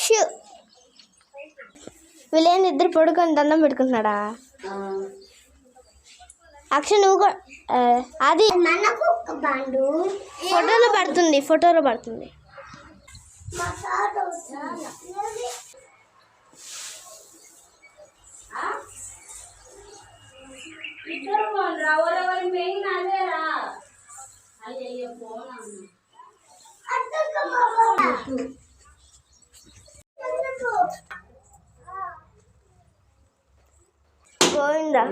Shoe. వీళ్ళేంది ఇద్దరు పడుకొని దండం పెట్టుకుంటున్నాడా? అక్ష నువ్వు కూడా అది ఫోటోలో పడుతుంది ఫోటోలో పడుతుంది. రావాలి మెయిన్ అదేరా. పోయిందా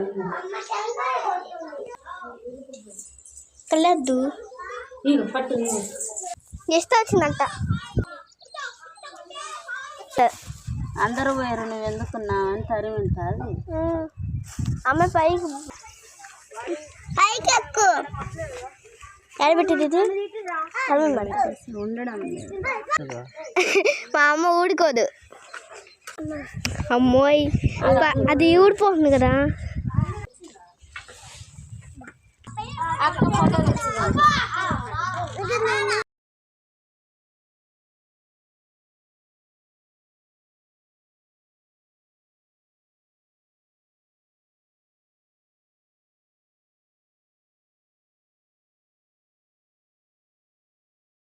కలదు. పట్టు వచ్చిందంట. అందరూ పోయారు నువ్వు ఎందుకున్నా అని తరి ఉంటుంది అమ్మ పైకి పైకి ఎక్కువ ఎడబెట్టింది మా అమ్మ ఊడుకోదు. అమ్మోయ్ ప- అది ఊడిపోతుంది కదా. నేను